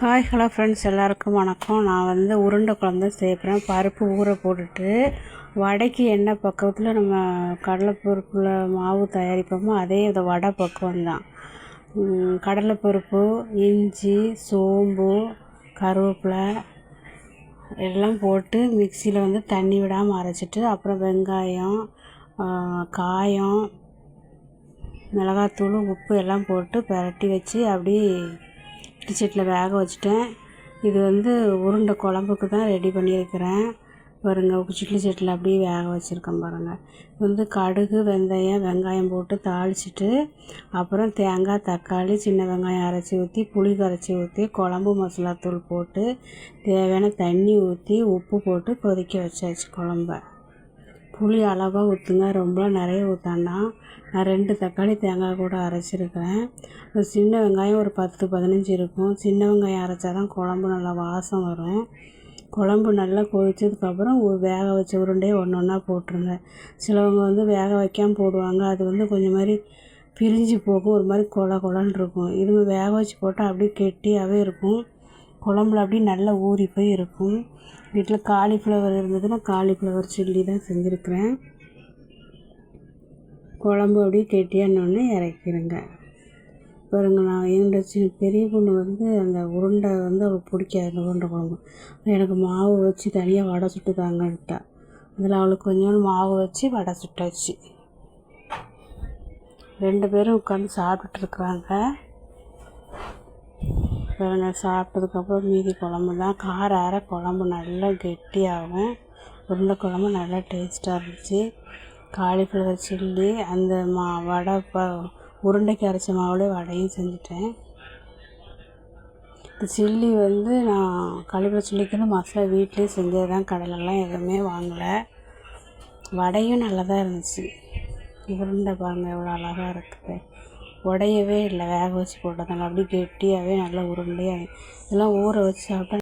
Hi hello friends எல்லாருக்கும் வணக்கம். நான் வந்து உருண்டை குழம்பு தான் சேர்க்குறேன் பருப்பு ஊற போட்டுட்டு வடைக்கு என்ன பக்குவத்தில் நம்ம கடலைப்பருப்பில் மாவு தயாரிப்போமோ அதே இந்த வடை பக்குவம் தான் கடலைப்பருப்பு இஞ்சி சோம்பு கருவேப்பிலை எல்லாம் போட்டு மிக்சியில் வந்து தண்ணி விடாமல் அரைச்சிட்டு அப்புறம் வெங்காயம் காயம் மிளகாத்தூள் உப்பு எல்லாம் போட்டு பிரட்டி வச்சு அப்படி இட்லி சட்டியில் வேக வச்சுட்டேன். இது வந்து உருண்டை குழம்புக்கு தான் ரெடி பண்ணியிருக்கிறேன். பாருங்கள் இட்லி சட்டியில் அப்படியே வேக வச்சுருக்கேன் பாருங்கள் வந்து கடுகு வெந்தயம் வெங்காயம் போட்டு தாளிச்சிட்டு அப்புறம் தேங்காய் தக்காளி சின்ன வெங்காயம் அரைச்சி ஊற்றி புளி கரைச்சி ஊற்றி குழம்பு மசாலா தூள் போட்டு தேவையான தண்ணி ஊற்றி உப்பு போட்டு கொதிக்க வச்சாச்சு குழம்ப. புளி அளவாக ஊற்றுங்க ரொம்ப நிறைய ஊற்றாண்டா நான் ரெண்டு தக்காளி தேங்காய் கூட அரைச்சிருக்கிறேன். சின்ன வெங்காயம் ஒரு பத்து பதினஞ்சு இருக்கும். சின்ன வெங்காயம் அரைச்சா தான் குழம்பு நல்லா வாசம் வரும். குழம்பு நல்லா கொதிச்சதுக்கப்புறம் வேக வச்ச உருண்டையை ஒன்று ஒன்றா போட்டுருங்க. சிலவங்க வந்து வேக வைக்காமல் போடுவாங்க. அது வந்து கொஞ்சம் மாதிரி பிரிஞ்சு போகும். ஒரு மாதிரி கொல கொலன்னு இருக்கும். இது வேக வச்சு போட்டால் அப்படியே கெட்டியாகவே இருக்கும். குழம்புல அப்படியே நல்லா ஊறி போய் இருக்கும். வீட்டில் காலிஃப்ளவர் இருந்ததுன்னா காலிஃப்ளவர் சில்லி தான் செஞ்சுருக்கிறேன். குழம்பு அப்படியே கெட்டியானோடனே இறக்கிடுங்க பாருங்க நான் என்னோட சின்ன பெரிய பொண்ணு வந்து அந்த உருண்டை வந்து அவளுக்கு பிடிக்காது அந்த உருண்டை குழம்பு. எனக்கு மாவு வச்சு தனியாக வடை சுட்டு தாங்கன்ட்டா அதில் அவளுக்கு கொஞ்சோண்டு மாவு வச்சு வடை சுட்டாச்சு. ரெண்டு பேரும் உட்காந்து சாப்பிட்டுட்ருக்குறாங்க சாப்பிட்டதுக்கப்புறம் மீதி குழம்பு தான் கார அரை குழம்பு நல்லா கெட்டியாகும். உருண்டை குழம்பு நல்லா டேஸ்ட்டாக இருந்துச்சு. காலிஃப்ளவர் சில்லி அந்த மா வடை ப உருண்டைக்கு அரைச்ச மாவுலேயே வடையும் செஞ்சுட்டேன். இந்த சில்லி வந்து நான் காலிஃப்ளவர் சில்லிக்குன்னு மசாலா வீட்லேயே செஞ்சது தான் கடையிலலாம் எதுவுமே வாங்கலை. வடையும் நல்லா தான் இருந்துச்சு. உருண்டை பாருங்கள் எவ்வளோ அழகாக இருக்குது. உடையவே இல்லை வேக வச்சு போட்டதுனால. அப்படியே கெட்டியாகவே நல்லா உருண்டையாக இதெல்லாம் ஊற வச்சு சாப்பிட்டா